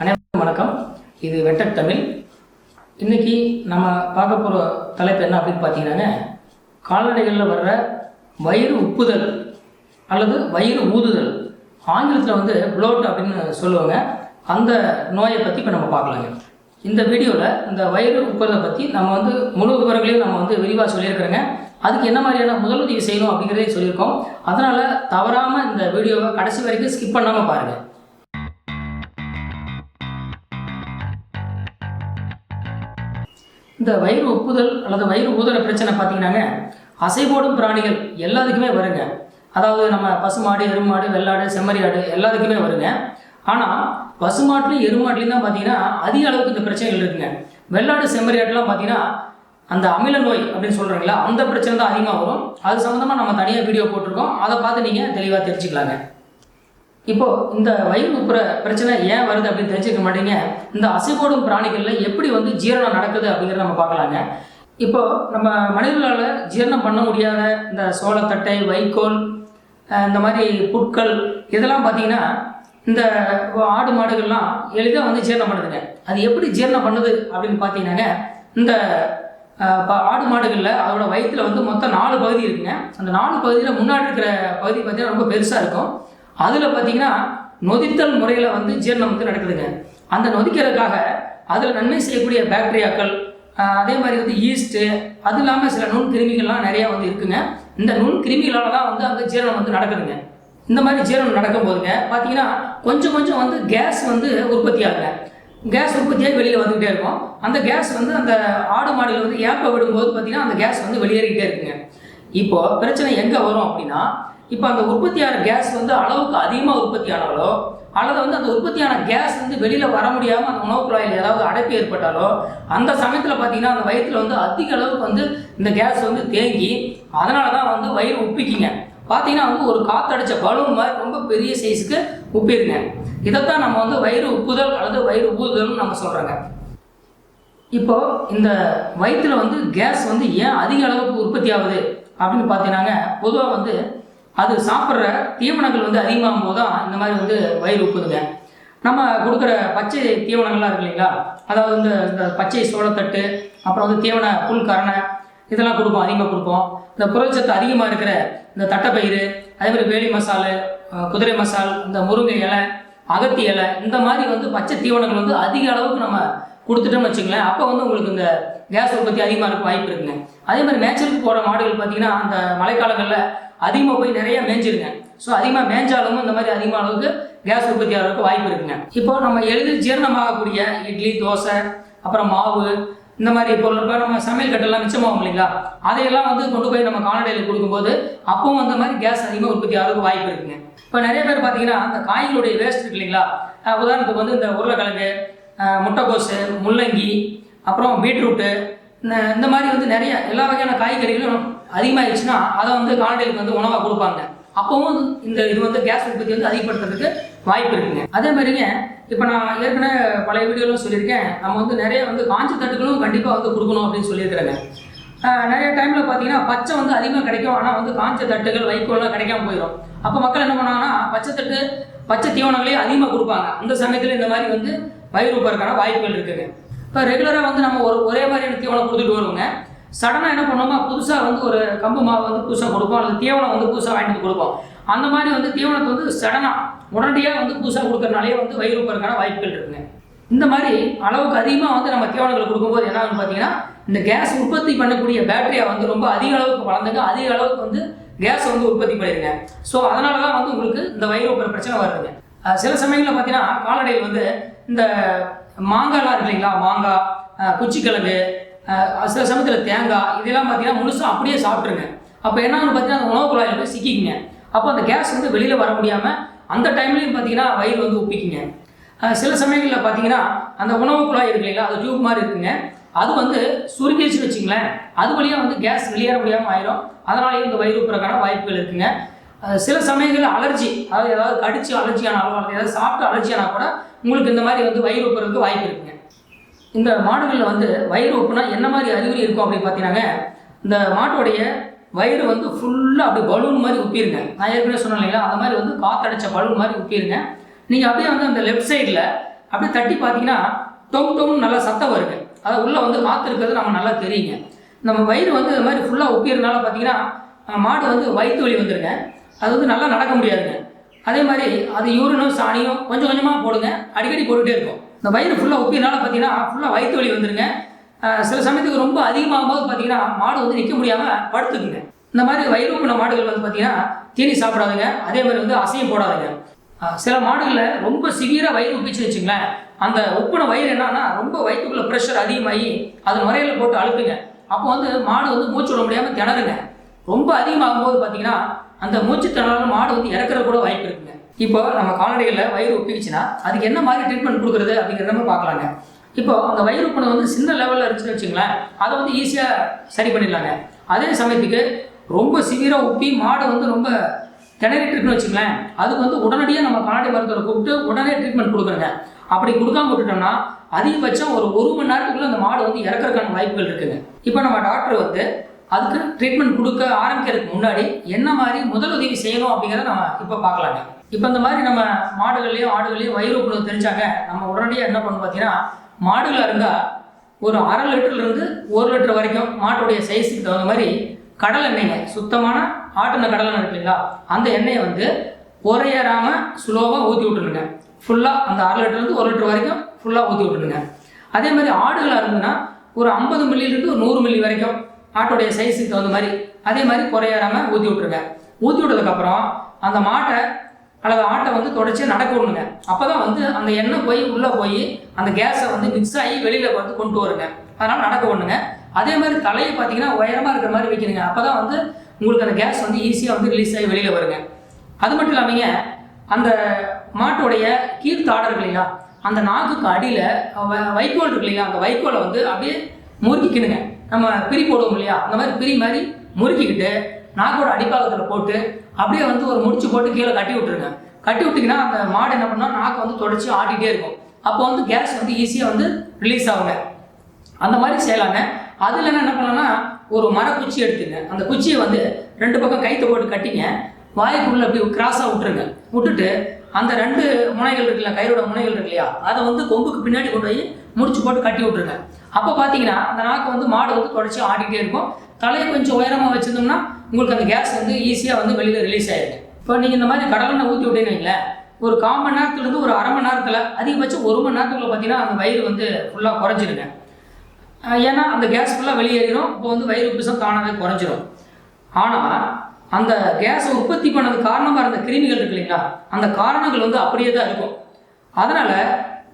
அனைவருக்கும் வணக்கம். இது வெட்டக் தமிழ். இன்னைக்கு நம்ம பார்க்க போகிற தலைப்பு என்ன அப்படின்னு பார்த்தீங்கன்னா கால்நடைகளில் வர்ற வயிறு உப்புதல் அல்லது வயிறு ஊதுதல். ஆங்கிலத்தில் வந்து ப்ளோட் அப்படின்னு சொல்லுவாங்க. அந்த நோயை பற்றி இப்போ நம்ம பார்க்கலாங்க. இந்த வீடியோவில் இந்த வயிறு உப்புறதை பற்றி நம்ம வந்து முழு விவரங்களையும் நம்ம வந்து விரிவாக சொல்லியிருக்கிறோங்க. அதுக்கு என்ன மாதிரியான முதலுதவி செய்யணும் அப்படிங்கிறதையும் சொல்லியிருக்கோம். அதனால் தவறாமல் இந்த வீடியோவை கடைசி வரைக்கும் ஸ்கிப் பண்ணாமல் பாருங்கள் இந்த வயிறு ஒப்புதல் அல்லது வயிறு ஊதல பிரச்சனை பார்த்தீங்கன்னாங்க அசைபோடும் பிராணிகள் எல்லாத்துக்குமே வருங்க. அதாவது நம்ம பசுமாடு எருமாடு வெள்ளாடு செம்மறி ஆடு எல்லாத்துக்குமே வருங்க. ஆனால் பசுமாட்டுலையும் எருமாட்டுலையும் தான் பார்த்தீங்கன்னா அதிக அளவுக்கு இந்த பிரச்சனைகள் இருக்குங்க. வெள்ளாடு செம்மறி ஆடுலாம் பார்த்தீங்கன்னா அந்த அமில நோய் அப்படின்னு சொல்கிறாங்களா அந்த பிரச்சனை தான் அதிகமாக வரும். அது சம்மந்தமாக நம்ம தனியாக வீடியோ போட்டிருக்கோம். அதை பார்த்து நீங்கள் தெளிவாக தெரிஞ்சுக்கலாங்க. இப்போ இந்த வயிறு உப்புற பிரச்சனை ஏன் வருது அப்படின்னு தெரிஞ்சுக்க மாட்டீங்க. இந்த அசைபோடும் பிராணிகள்ல எப்படி வந்து ஜீரணம் நடக்குது அப்படிங்கிறத நம்ம பார்க்கலாங்க. இப்போ நம்ம மனிதர்களால் ஜீரணம் பண்ண முடியாத இந்த சோளத்தட்டை வைக்கோல் இந்த மாதிரி புட்கள் இதெல்லாம் பார்த்தீங்கன்னா இந்த ஆடு மாடுகள்லாம் எளிதாக வந்து ஜீரணம் பண்ணுதுங்க. அது எப்படி ஜீரணம் பண்ணுது அப்படின்னு பார்த்தீங்கன்னாங்க இந்த ஆடு மாடுகளில் அதோட வயிற்றுல வந்து மொத்தம் நாலு பகுதி இருக்குங்க. அந்த நாலு பகுதியில் முன்னாடி இருக்கிற பகுதி பார்த்தீங்கன்னா ரொம்ப பெருசாக இருக்கும். அதில் பார்த்தீங்கன்னா நொதித்தல் முறையில் வந்து ஜீரணம் வந்து நடக்குதுங்க. அந்த நொதிக்கிறதுக்காக அதில் நன்மை செய்யக்கூடிய பாக்டீரியாக்கள் அதே மாதிரி வந்து ஈஸ்ட்டு அது இல்லாமல் சில நுண் கிருமிகள்லாம் நிறையா வந்து இருக்குங்க. இந்த நுண் கிருமிகளால் தான் வந்து அங்கே ஜீரணம் வந்து நடக்குதுங்க. இந்த மாதிரி ஜீரணம் நடக்கும் போதுங்க பார்த்தீங்கன்னா கொஞ்சம் கொஞ்சம் வந்து கேஸ் வந்து உற்பத்தி ஆகுங்க. கேஸ் உற்பத்தியாக வெளியில் வந்துக்கிட்டே இருக்கும். அந்த கேஸ் வந்து அந்த ஆடு மாடியில் வந்து ஏப்ப விடும்போது பார்த்தீங்கன்னா அந்த கேஸ் வந்து வெளியேறிக்கிட்டே இருக்குங்க. இப்போது பிரச்சனை எங்கே வரும் அப்படின்னா இப்போ அந்த உற்பத்தியான கேஸ் வந்து அளவுக்கு அதிகமாக உற்பத்தி ஆனாலோ அல்லது வந்து அந்த உற்பத்தியான கேஸ் வந்து வெளியில் வர முடியாமல் அந்த உணவு குழாயில் ஏதாவது அடைப்பு ஏற்பட்டாலோ அந்த சமயத்தில் பார்த்தீங்கன்னா அந்த வயிற்றில் வந்து அதிக அளவுக்கு வந்து இந்த கேஸ் வந்து தேங்கி அதனால தான் வந்து வயிறு உப்பிக்குங்க. பார்த்தீங்கன்னா வந்து ஒரு காத்தடிச்ச பலூன் மாதிரி ரொம்ப பெரிய சைஸுக்கு உப்பிடுங்க இதைத்தான் நம்ம வந்து வயிறு உப்புதல் அல்லது வயிறு உப்புதல்னு நம்ம சொல்கிறாங்க இப்போ இந்த வயிற்றில் வந்து கேஸ் வந்து ஏன் அதிக அளவுக்கு உற்பத்தி ஆகுது அப்படின்னு பார்த்தீங்கன்னாங்க பொதுவாக வந்து அது சாப்பிட்ற தீவனங்கள் வந்து அதிகமாகும் போது தான் இந்த மாதிரி வந்து வயிறு உப்புதுங்க. நம்ம கொடுக்குற பச்சை தீவனங்கள்லாம் இருக்கு இல்லைங்களா? அதாவது இந்த இந்த பச்சை சோளத்தட்டு அப்புறம் வந்து தீவன புல் கரணை இதெல்லாம் கொடுப்போம் அதிகமாக கொடுப்போம். இந்த புரட்சத்து அதிகமாக இருக்கிற இந்த தட்டைப்பயிறு அதே மாதிரி வேலி மசாலு குதிரை மசால் இந்த முருங்கை இலை அகத்தி இலை இந்த மாதிரி வந்து பச்சை தீவனங்கள் வந்து அதிக அளவுக்கு நம்ம கொடுத்துட்டோம்னு வச்சுங்களேன் அப்போ வந்து உங்களுக்கு இந்த கேஸ் உற்பத்தி அதிகமாக இருக்க வாய்ப்பு இருக்குங்க. அதே மாதிரி மேய்ச்சலுக்கு போகிற மாடுகள் பார்த்தீங்கன்னா அந்த மழைக்காலங்களில் அதிகமாக போய் நிறைய மேய்ஞ்சிருங்க ஸோ அதிகமாக மேய்ஞ்சாலும் இந்த மாதிரி அதிகமாக அளவுக்கு கேஸ் உற்பத்தி ஆகிறதுக்கு வாய்ப்பு இருக்குங்க. இப்போ நம்ம எளிதில் ஜீரணமாகக்கூடிய இட்லி தோசை அப்புறம் மாவு இந்த மாதிரி பொருள் இப்போ நம்ம சமையல் கட்டெல்லாம் மிச்சமாகும் இல்லைங்களா? அதையெல்லாம் வந்து கொண்டு போய் நம்ம கால்நடையில் கொடுக்கும்போது அப்பவும் அந்த மாதிரி கேஸ் அதிகமாக உற்பத்தி ஆகிறதுக்கு வாய்ப்பு இருக்குங்க. இப்போ நிறைய பேர் பார்த்தீங்கன்னா அந்த காய்களுடைய வேஸ்ட் இருக்கு இல்லைங்களா? உதாரணத்துக்கு வந்து இந்த உருளைக்கிழங்கு முட்டைக்கோஸு முட்டைக்கோசு முள்ளங்கி அப்புறம் பீட்ரூட்டு இந்த மாதிரி வந்து நிறைய எல்லா வகையான காய்கறிகளும் அதிகமாகிடுச்சுன்னா அதை வந்து கால்நடைகளுக்கு வந்து உணவாக கொடுப்பாங்க. அப்பவும் இந்த இது வந்து கேஸ் உற்பத்தி வந்து அதிகப்படுத்துறதுக்கு வாய்ப்பு இருக்குங்க. அதே மாதிரிங்க இப்போ நான் ஏற்கனவே பழைய வீடியோலாம் சொல்லியிருக்கேன். நம்ம வந்து நிறைய வந்து காஞ்ச தட்டுகளும் கண்டிப்பாக வந்து கொடுக்கணும் அப்படின்னு சொல்லியிருக்கிறேங்க. நிறைய டைமில் பார்த்தீங்கன்னா பச்சை வந்து அதிகமாக கிடைக்கும். ஆனால் வந்து காஞ்ச தட்டுகள் வைக்கோல்லாம் கிடைக்காம போயிடும். அப்போ மக்கள் என்ன பண்ணாங்கன்னா பச்சை தட்டு பச்சை தீவனங்களையும் அதிகமாக கொடுப்பாங்க. அந்த சமயத்தில் இந்த மாதிரி வந்து வயிறு உப்பறக்கான வாய்ப்புகள் இருக்குங்க. இப்போ ரெகுலராக வந்து நம்ம ஒரு ஒரே மாதிரியான தீவனம் கொடுத்துட்டு வருவோங்க. சடனாக என்ன பண்ணுவோமா? புதுசாக வந்து ஒரு கம்பு மாவு வந்து புதுசாக கொடுப்போம். அல்லது தீவனம் வந்து புதுசாக வாங்கிட்டு வந்து கொடுப்போம். அந்த மாதிரி வந்து தீவனத்தை வந்து சடனாக உடனடியாக வந்து புதுசாக கொடுக்கறனாலே வந்து வயிறு போகிறதுக்கான வாய்ப்புகள் இருக்குங்க. இந்த மாதிரி அளவுக்கு அதிகமாக வந்து நம்ம தீவனங்கள் கொடுக்கும்போது என்ன பார்த்தீங்கன்னா இந்த கேஸ் உற்பத்தி பண்ணக்கூடிய பேட்டரியை வந்து ரொம்ப அதிக அளவுக்கு வளர்ந்துங்க. அதிக அளவுக்கு வந்து கேஸ் வந்து உற்பத்தி பண்ணிடுங்க. ஸோ அதனால தான் வந்து உங்களுக்கு இந்த வயிறு போகிற பிரச்சனை வருதுங்க. சில சமயங்களில் பார்த்தீங்கன்னா கால்நடைகள் வந்து இந்த மாங்காய்லாம் இருக்கு இல்லைங்களா? மாங்காய் குச்சிக்கிழங்கு சில சமயத்தில் தேங்காய் இதெல்லாம் பார்த்தீங்கன்னா முழுசாக அப்படியே சாப்பிட்ருங்க அப்போ என்னன்னு பார்த்தீங்கன்னா அந்த உணவு குழாயில் போய் சிக்கிக்குங்க. அப்போ அந்த கேஸ் வந்து வெளியில் வர முடியாமல் அந்த டைம்லையும் பார்த்தீங்கன்னா வயிறு வந்து உப்பிக்குங்க சில சமயங்களில் பார்த்தீங்கன்னா அந்த உணவு குழாய் இருக்கு இல்லைங்களா அது டியூப் மாதிரி இருக்குங்க. அது வந்து சுருங்கிடுச்சுன்னு வச்சுங்களேன் அது வழியாக வந்து கேஸ் வெளியேற முடியாமல் ஆயிரும். அதனாலேயே இந்த வயிறு உப்புறக்கான வாய்ப்புகள் இருக்குங்க. சில சமயங்களில் அலர்ஜி அதாவது ஏதாவது கடிச்சு அலர்ஜி ஆனாலும் ஏதாவது சாப்பிட்டு அலர்ஜி ஆனால் கூட உங்களுக்கு இந்த மாதிரி வந்து வயிறு உப்புறதுக்கு வாய்ப்பு இருக்குங்க. இந்த மாடுகளில் வந்து வயிறு உப்புனா என்ன மாதிரி அறிகுறி இருக்கும் அப்படின்னு பார்த்தீங்கன்னாங்க இந்த மாட்டோடைய வயிறு வந்து ஃபுல்லாக அப்படி பலூன் மாதிரி உப்பிருங்க. நான் ஏற்கனவே சொன்னேன் இல்லைங்களா? அந்த மாதிரி வந்து காத்தடைச்ச பலூன் மாதிரி உப்பிருங்க. நீங்கள் அப்படியே வந்து அந்த லெஃப்ட் சைடில் அப்படியே தட்டி பார்த்தீங்கன்னா டொம் டொம் நல்லா சத்தம் வருங்க. அது உள்ளே வந்து காற்று இருக்கிறது நம்ம நல்லா தெரியுங்க. நம்ம வயிறு வந்து இது மாதிரி ஃபுல்லாக ஒப்பிடுறதுனால பார்த்தீங்கன்னா மாடு வந்து வயிற்று வலி வந்துருங்க. அது வந்து நல்லா நடக்க முடியாதுங்க. அதே மாதிரி அது யூரினும் சாணியும் கொஞ்சம் கொஞ்சமாக போடுங்க. அடிக்கடி போட்டுகிட்டே இருக்கும். இந்த வயிறு ஃபுல்லாக உப்பினால பார்த்தீங்கன்னா ஃபுல்லாக வயிற்று வலி வந்துருங்க. சில சமயத்துக்கு ரொம்ப அதிகமாகும் போது பார்த்தீங்கன்னா மாடு வந்து நிற்க முடியாமல் படுத்துக்குங்க. இந்த மாதிரி வயிறு உப்பின மாடுகள் வந்து பார்த்தீங்கன்னா தீனி சாப்பிடாதுங்க. அதே மாதிரி வந்து அசையும் போடாதுங்க. சில மாடுகளில் ரொம்ப சிவியராக வயிறு உப்பிச்சு வச்சுங்களேன் அந்த உப்புன வயிறு என்னன்னா ரொம்ப வயிற்றுக்குள்ள ப்ரெஷர் அதிகமாகி அது முறையில் போட்டு அழுப்புங்க அப்போ வந்து மாடு வந்து மூச்சு விட முடியாமல் திணறுங்க. ரொம்ப அதிகமாகும் போது பார்த்தீங்கன்னா அந்த மூச்சு திணறாலும் மாடு வந்து இறக்குற கூட வாய்ப்பு இருக்குங்க. இப்போ நம்ம கால்நடைகளில் வயிறு ஒப்பிச்சுன்னா அதுக்கு என்ன மாதிரி ட்ரீட்மெண்ட் கொடுக்குறது அப்படிங்கிறத நம்ம பார்க்கலாங்க. இப்போ அந்த வயிறு ஒப்பனை வந்து சின்ன லெவலில் இருந்துச்சுன்னு வச்சுங்களேன் அதை வந்து ஈஸியாக சரி பண்ணிடலாங்க. அதே சமயத்துக்கு ரொம்ப சிவியராக உப்பி மாடை வந்து ரொம்ப திணறிட்டு இருக்குன்னு வச்சுங்களேன் அதுக்கு வந்து உடனடியாக நம்ம கால்நடை மருத்துவரை கூப்பிட்டு உடனே ட்ரீட்மெண்ட் கொடுக்குறங்க அப்படி கொடுக்காம விட்டுட்டோம்னா அதிகபட்சம் ஒரு ஒரு மணி நேரத்துக்குள்ள அந்த மாடு வந்து இறக்குறதுக்கான வாய்ப்புகள் இருக்குங்க. இப்போ நம்ம டாக்டர் வந்து அதுக்கு ட்ரீட்மெண்ட் கொடுக்க ஆரம்பிக்கிறதுக்கு முன்னாடி என்ன மாதிரி முதல் உதவி செய்யணும் அப்படிங்கிறத நம்ம இப்போ பார்க்கலாங்க. இப்போ இந்த மாதிரி நம்ம மாடுகள்லையும் ஆடுகள்லையும் வயிறு உணவு தெரிஞ்சாங்க நம்ம உடனடியாக என்ன பண்ணணும் பார்த்தீங்கன்னா மாடுகளாக இருந்தால் ஒரு அரை லிட்டர்லேருந்து ஒரு லிட்டர் வரைக்கும் மாட்டுடைய சைஸுக்கு தகுந்த மாதிரி கடல் எண்ணெய்ங்க சுத்தமான ஆட்டின கடலை எண்ணெய் இல்லைங்களா அந்த எண்ணெயை வந்து குறையறாமல் ஸ்லோவாக ஊற்றி விட்டுருங்க. ஃபுல்லாக அந்த அரை லிட்டர்லேருந்து ஒரு லிட்டர் வரைக்கும் ஃபுல்லாக ஊற்றி விட்டுருங்க. அதே மாதிரி ஆடுகளாக இருந்ததுன்னா ஒரு ஐம்பது மில்லிலிருந்து ஒரு நூறு மில்லி வரைக்கும் ஆட்டோடைய சைஸுக்கு தகுந்த மாதிரி அதே மாதிரி குறையறாமல் ஊற்றி விட்ருங்க ஊற்றி விட்டதுக்கப்புறம் அந்த மாட்டை அல்லது ஆட்டை வந்து தொடச்சி நடக்க விடணுங்க. அப்போ தான் வந்து அந்த எண்ணெய் போய் உள்ளே போய் அந்த கேஸை வந்து மிக்ஸ் ஆகி வெளியில் வந்து கொண்டு வருங்க. அதனால் நடக்க விடணுங்க. அதே மாதிரி தலையை பார்த்தீங்கன்னா உயரமாக இருக்கிற மாதிரி வைக்கணுங்க. அப்போ தான் வந்து உங்களுக்கு அந்த கேஸ் வந்து ஈஸியாக வந்து ரிலீஸ் ஆகி வெளியில் வருங்க. அது மட்டும் இல்லாமல் அந்த மாட்டுடைய கீழ்த்தாடர் இருக்கு இல்லைங்களா? அந்த நாக்குக்கு அடியில் வைக்கோல் இருக்கு இல்லையா அந்த வைக்கோலை வந்து அப்படியே முறுக்கிக்கணுங்க. நம்ம பிரி போடுவோம் இல்லையா? அந்த மாதிரி பிரி மாதிரி முறுக்கிக்கிட்டு நாக்கோட அடிப்பாகத்தில் போட்டு அப்படியே வந்து ஒரு முடிச்சு போட்டு கீழே கட்டி விட்டுருங்க. கட்டி விட்டிங்கன்னா அந்த மாடு என்ன பண்ணால் நாக்கு வந்து தொடச்சி ஆட்டிகிட்டே இருக்கும். அப்போ வந்து கேஸ் வந்து ஈஸியாக வந்து ரிலீஸ் ஆகுங்க. அந்த மாதிரி செய்யலாங்க. அதில் என்ன என்ன பண்ணலாம்னா ஒரு மரக்குச்சி எடுத்துங்க. அந்த குச்சியை வந்து ரெண்டு பக்கம் கைத்தை போட்டு கட்டிங்க. வாய்க்குள்ளே அப்படி கிராஸாக விட்டுருங்க. விட்டுட்டு அந்த ரெண்டு முனைகள் இருக்குல்ல கயிறோட முனைகள் இருக்கு இல்லையா? அதை வந்து கொம்புக்கு பின்னாடி கொண்டு போய் முடிச்சு போட்டு கட்டி விட்டுருங்க. அப்போ பார்த்தீங்கன்னா அந்த நாக்கு வந்து மாடு வந்து தொடச்சி ஆடிக்கிட்டே இருக்கும். தலையை கொஞ்சம் உயரமாக வச்சுருந்தோம்னா உங்களுக்கு அந்த கேஸ் வந்து ஈஸியாக வந்து வெளியில் ரிலீஸ் ஆயிடுங்க இப்போ நீங்கள் இந்த மாதிரி கடலெண்ணெய் ஊற்றி விட்டீங்கன்னு ஒரு கால் மணி நேரத்துலேருந்து ஒரு அரை மணி நேரத்தில் அதிகபட்சம் ஒரு மணி நேரத்துக்குள்ள பார்த்தீங்கன்னா அந்த வயிறு வந்து ஃபுல்லாக குறைஞ்சிருங்க. ஏன்னா அந்த கேஸ் ஃபுல்லாக வெளியேறிடும் இப்போ வந்து வயிறு உப்புசம் தானாகவே குறைஞ்சிரும். ஆனால் அந்த கேஸை உற்பத்தி பண்ணது காரணமாக இருந்த கிருமிகள் இருக்கு இல்லைங்களா? அந்த காரணங்கள் வந்து அப்படியே தான் இருக்கும். அதனால்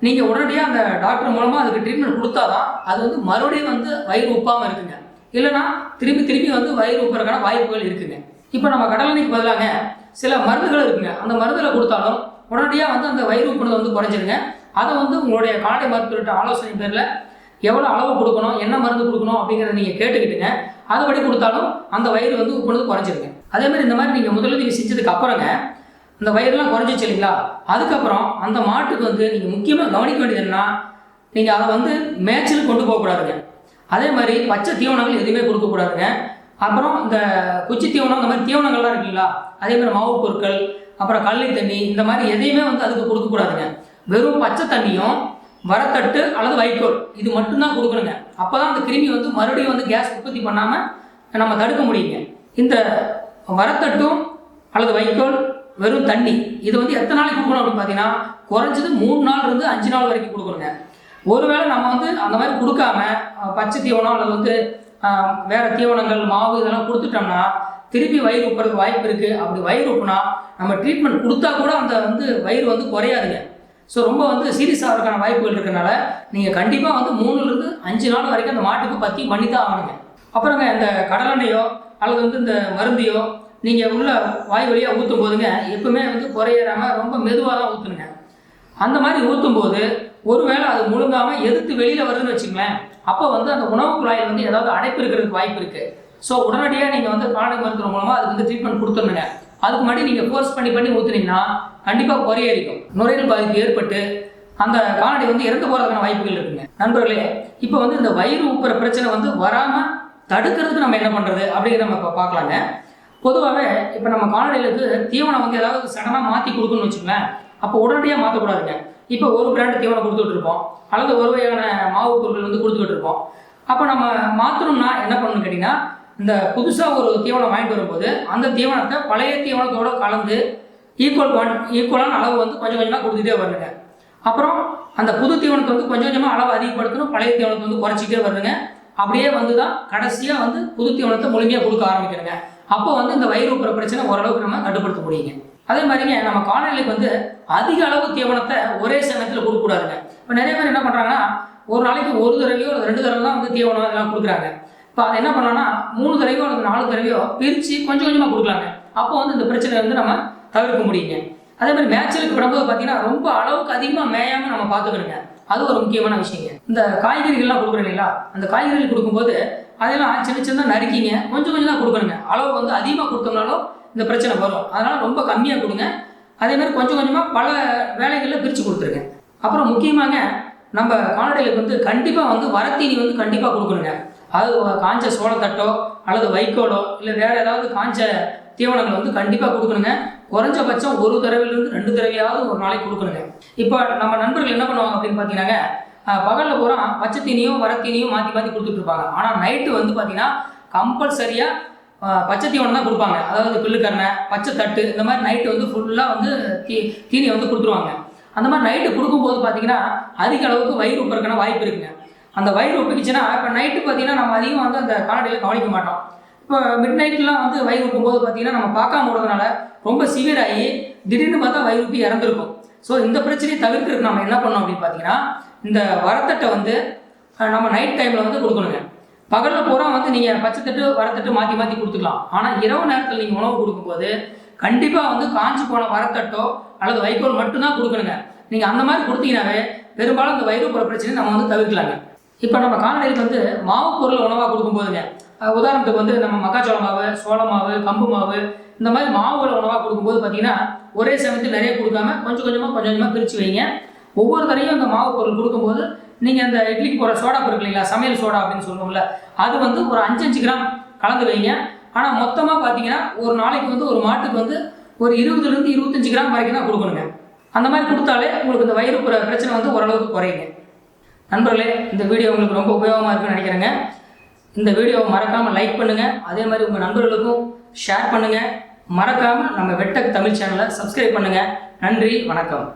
நீங்கள் உடனடியாக அந்த டாக்டர் மூலமாக அதுக்கு ட்ரீட்மெண்ட் கொடுத்தா தான் அது வந்து மறுபடியும் வந்து வயிறு உப்பாமல் இருக்குங்க. இல்லைன்னா திரும்பி திரும்பி வந்து வயிறு உப்புறக்கான வாய்ப்புகள் இருக்குங்க. இப்போ நம்ம கடலெண்ணெய்க்கு பதிலாக சில மருந்துகள் இருக்குங்க. அந்த மருந்துகளை கொடுத்தாலும் உடனடியாக வந்து அந்த வயிறு உப்புறது வந்து குறைஞ்சிருங்க. அதை வந்து உங்களுடைய காலை மருத்துவர்கிட்ட ஆலோசனை பேரில் எவ்வளோ அளவு கொடுக்கணும் என்ன மருந்து கொடுக்கணும் அப்படிங்கிறத நீங்கள் கேட்டுக்கிட்டுங்க. அதுபடி கொடுத்தாலும் அந்த வயிறு வந்து உப்புனது குறைஞ்சிருங்க. அதே மாதிரி இந்த மாதிரி நீங்கள் முதலுதவி செஞ்சதுக்கு அப்புறங்க அந்த வயிறுலாம் குறைஞ்சிச்சு இல்லைங்களா? அதுக்கப்புறம் அந்த மாட்டுக்கு வந்து நீங்கள் முக்கியமாக கவனிக்க வேண்டியது என்னன்னா நீங்கள் அதை வந்து மேய்ச்சலுக்கு கொண்டு போகக்கூடாதுங்க. அதே மாதிரி பச்சை தீவனங்கள் எதுவுமே கொடுக்கக்கூடாதுங்க அப்புறம் இந்த குச்சி தீவனம் இந்த மாதிரி தீவனங்கள்லாம் இருக்குங்களா அதே மாதிரி மாவு பொருட்கள் அப்புறம் கள்ளி தண்ணி இந்த மாதிரி எதையுமே வந்து அதுக்கு கொடுக்கக்கூடாதுங்க வெறும் பச்சை தண்ணியும் வரத்தட்டு அல்லது வைக்கோல் இது மட்டும்தான் கொடுக்கணுங்க. அப்போ தான் அந்த கிருமி வந்து மறுபடியும் வந்து கேஸ் உற்பத்தி பண்ணாமல் நம்ம தடுக்க முடியுங்க. இந்த வரத்தட்டும் அல்லது வைக்கோல் வெறும் தண்ணி இது வந்து எத்தனை நாளைக்கு கொடுக்கணும் அப்படின்னு பார்த்தீங்கன்னா குறைஞ்சது மூணு நாள் இருந்து அஞ்சு நாள் வரைக்கும் கொடுக்கணுங்க. ஒருவேளை நம்ம வந்து அந்த மாதிரி கொடுக்காம பச்சை தீவனம் அல்லது வந்து வேற தீவனங்கள் மாவு இதெல்லாம் கொடுத்துட்டோம்னா திருப்பி வயிறு உப்புறதுக்கு வாய்ப்பு இருக்குது அப்படி வயிறு உப்புனா நம்ம ட்ரீட்மெண்ட் கொடுத்தா கூட அந்த வந்து வயிறு வந்து குறையாதுங்க. ஸோ ரொம்ப வந்து சீரியஸ் ஆகிறதுக்கான வாய்ப்புகள் இருக்கிறனால நீங்கள் கண்டிப்பாக வந்து மூணுலேருந்து அஞ்சு நாள் வரைக்கும் அந்த மாட்டுக்கு பற்றி பண்ணி தான் ஆகணுங்க. அப்புறங்க இந்த கடலெண்ணையோ அல்லது வந்து இந்த மருந்தையோ நீங்கள் உள்ள வாய் வழியாக ஊற்றும் போதுங்க எப்பவுமே வந்து குறையிறாமல் ரொம்ப மெதுவாக தான் ஊற்றுனுங்க அந்த மாதிரி ஊற்றும் போது ஒருவேளை அது முழுங்காமல் எதிர்த்து வெளியில் வருதுன்னு வச்சுங்களேன் அப்போ வந்து அந்த உணவு குழாயில் வந்து ஏதாவது அடைப்பு இருக்கிறதுக்கு வாய்ப்பு இருக்குது ஸோ உடனடியாக நீங்கள் வந்து காலை மருத்துவம் மூலமாக அதுக்கு வந்து ட்ரீட்மெண்ட் கொடுத்துருங்க அதுக்கு முன்னாடி நீங்கள் ஃபோர்ஸ் பண்ணி பண்ணி ஊற்றுனீங்கன்னா கண்டிப்பாக குறையறிக்கும் நுரையீரல் பாதிப்பு ஏற்பட்டு அந்த கால்நடை வந்து இறந்து போகிறதுக்கான வாய்ப்புகள் இருக்குங்க. நண்பர்களே இப்போ வந்து இந்த வயிறு உப்புற பிரச்சனை வந்து வராமல் தடுக்கிறதுக்கு நம்ம என்ன பண்ணுறது அப்படிங்கிற நம்ம இப்போ பார்க்கலாங்க. பொதுவாகவே இப்போ நம்ம கால்நடைகளுக்கு தீவனம் வந்து ஏதாவது சடனாக மாற்றி கொடுக்கணும்னு வச்சுக்கோங்களேன் அப்போ உடனடியாக மாற்றக்கூடாதுங்க இப்போ ஒரு பிராண்டு தீவனம் கொடுத்துட்டு இருப்போம் அல்லது ஒரு வகையான மாவு பொருட்கள் வந்து கொடுத்துக்கிட்டு இருப்போம் அப்போ நம்ம மாற்றணும்னா என்ன பண்ணணும்னு கேட்டிங்கன்னா இந்த புதுசாக ஒரு தீவனம் வாங்கிட்டு வரும்போது அந்த தீவனத்தை பழைய தீவனத்தோடு கலந்து ஈக்குவல் குவான் ஈக்குவலான அளவு வந்து கொஞ்சம் கொஞ்சமாக கொடுத்துட்டே வருங்க. அப்புறம் அந்த புது தீவனத்தை வந்து கொஞ்சம் கொஞ்சமாக அளவு அதிகப்படுத்தணும் பழைய தீவனத்தை வந்து குறைச்சிட்டே வருங்க. அப்படியே வந்து தான் கடைசியாக வந்து புது தீவனத்தை முழுமையாக கொடுக்க ஆரம்பிக்கிறேங்க அப்போ வந்து இந்த வயிறு உப்புற பிரச்சனை ஓரளவுக்கு நம்ம கட்டுப்படுத்த முடியுங்க. அதே மாதிரிங்க நம்ம காலநிலைக்கு வந்து அதிக அளவு தீவனத்தை ஒரே சமயத்தில் கொடுக்கக்கூடாதுங்க. இப்போ நிறைய பேர் என்ன பண்ணுறாங்கன்னா ஒரு நாளைக்கு ஒரு தடவையோ அல்லது ரெண்டு தடவை தான் வந்து தீவனம் இதெல்லாம் கொடுக்குறாங்க. இப்போ அதை என்ன பண்ணலாம்னா மூணு தடவையோ அல்லது நாலு தடவையோ பிரித்து கொஞ்சம் கொஞ்சமாக கொடுக்கலாங்க. அப்போ வந்து இந்த பிரச்சனையை வந்து நம்ம தவிர்க்க முடியுங்க. அதே மாதிரி மேய்ச்சலுக்கு விடும்போது பார்த்தீங்கன்னா ரொம்ப அளவுக்கு அதிகமாக மேயாமல் நம்ம பார்த்துக்கணுங்க. அது ஒரு முக்கியமான விஷயங்க. இந்த காய்கறிகள்லாம் கொடுக்குறோம் இல்லைங்களா? அந்த காய்கறிகள் கொடுக்கும்போது அதெல்லாம் சின்ன சின்ன நறுக்கிங்க கொஞ்சம் கொஞ்சம் தான் கொடுக்கணுங்க. அளவு வந்து அதிகமாக கொடுத்தோம்னாலும் இந்த பிரச்சனை வரும். அதனால் ரொம்ப கம்மியாக கொடுங்க. அதே மாதிரி கொஞ்சம் கொஞ்சமாக பல வேலைகளில் பிரித்து கொடுத்துருங்க. அப்புறம் முக்கியமாக நம்ம கால்நடைகளுக்கு வந்து கண்டிப்பாக வந்து வரத்தீனி வந்து கண்டிப்பாக கொடுக்கணுங்க. அது காஞ்ச சோளத்தட்டோ அல்லது வைக்கோலோ இல்லை வேறு ஏதாவது காஞ்ச தீவனங்கள் வந்து கண்டிப்பாக கொடுக்கணுங்க. குறைஞ்சபட்சம் ஒரு தடவையிலிருந்து ரெண்டு தடவையாவது ஒரு நாளைக்கு கொடுக்கணுங்க. இப்போ நம்ம நண்பர்கள் என்ன பண்ணுவாங்க அப்படின்னு பார்த்தீங்கன்னாங்க பகலில் பூரா பச்சை தீனியும் வரத்தீனியும் மாற்றி மாற்றி கொடுத்துட்டு இருப்பாங்க. ஆனால் நைட்டு வந்து பார்த்தீங்கன்னா கம்பல்சரியாக பச்சை தீவனம் தான் கொடுப்பாங்க. அதாவது பில்லுக்கரணை பச்சை தட்டு இந்த மாதிரி நைட்டு வந்து ஃபுல்லாக வந்து தீ தீனியை வந்து கொடுத்துருவாங்க. அந்த மாதிரி நைட்டு கொடுக்கும்போது பார்த்தீங்கன்னா அதிக அளவுக்கு வயிறு உப்புறக்கான வாய்ப்பு இருக்குங்க. அந்த வயிறு உப்புக்குச்சுன்னா இப்போ நைட்டு பார்த்தீங்கன்னா நம்ம அதிகமாக வந்து அந்த காலடியில் கவனிக்க மாட்டோம். இப்போ மிட் நைட்லாம் வந்து வயிறு ஒப்பும்போது பார்த்தீங்கன்னா நம்ம பார்க்காம விடுறதுனால ரொம்ப சிவியர் ஆகி திடீர்னு பார்த்தா வயிறு உப்பி இறந்துருக்கும். ஸோ இந்த பிரச்சனையை தவிர்க்கிறதுக்கு நம்ம என்ன பண்ணோம் அப்படின்னு பார்த்தீங்கன்னா இந்த வரத்தட்டை வந்து நம்ம நைட் டைமில் வந்து கொடுக்கணுங்க. பகலில் பூரா வந்து நீங்கள் பச்சைத்தட்டு வரத்தட்டு மாற்றி மாற்றி கொடுத்துக்கலாம். ஆனால் இரவு நேரத்தில் நீங்கள் உணவு கொடுக்கும்போது கண்டிப்பாக வந்து காஞ்சி போன வரத்தட்டோ அல்லது வைக்கோல் மட்டும்தான் கொடுக்கணுங்க. நீங்கள் அந்த மாதிரி கொடுத்தீங்கன்னாவே பெரும்பாலும் இந்த வயிறு போகிற பிரச்சனையை நம்ம வந்து தவிர்க்கலாங்க. இப்போ நம்ம கால்நடைகளுக்கு வந்து மாவு பொருள் உணவாக கொடுக்கும்போதுங்க உதாரணத்துக்கு வந்து நம்ம மக்காச்சோள மாவு சோள மாவு கம்பு மாவு இந்த மாதிரி மாவுகளை உணவாக கொடுக்கும்போது பார்த்தீங்கன்னா ஒரே சமயத்தில் நிறைய கொடுக்காம கொஞ்சம் கொஞ்சமாக கொஞ்சம் கொஞ்சமாக பிரித்து வைங்க. ஒவ்வொரு தடையும் அந்த மாவு பொருள் கொடுக்கும்போது நீங்கள் அந்த இட்லிக்கு போகிற சோடா இருக்கு இல்லைங்களா சமையல் சோடா அப்படின்னு சொல்லுவோம்ல அது வந்து ஒரு அஞ்சு அஞ்சு கிராம் கலந்து வைங்க. ஆனால் மொத்தமாக பார்த்தீங்கன்னா ஒரு நாளைக்கு வந்து ஒரு மாட்டுக்கு வந்து ஒரு இருபதுலேருந்து இருபத்தஞ்சு கிராம் வரைக்கும் தான் கொடுக்கணுங்க. அந்த மாதிரி கொடுத்தாலே உங்களுக்கு இந்த வயிறு புற பிரச்சனை வந்து ஓரளவுக்கு குறையுங்க. நண்பர்களே இந்த வீடியோ உங்களுக்கு ரொம்ப உபயோகமாக இருக்குன்னு நினைக்கிறேங்க. இந்த வீடியோவை மறக்காமல் லைக் பண்ணுங்கள் அதே மாதிரி உங்கள் நண்பர்களுக்கும் ஷேர் பண்ணுங்கள் மறக்காமல் நம்ம வெட்டக் தமிழ் சேனலை சப்ஸ்கிரைப் பண்ணுங்கள் நன்றி வணக்கம்.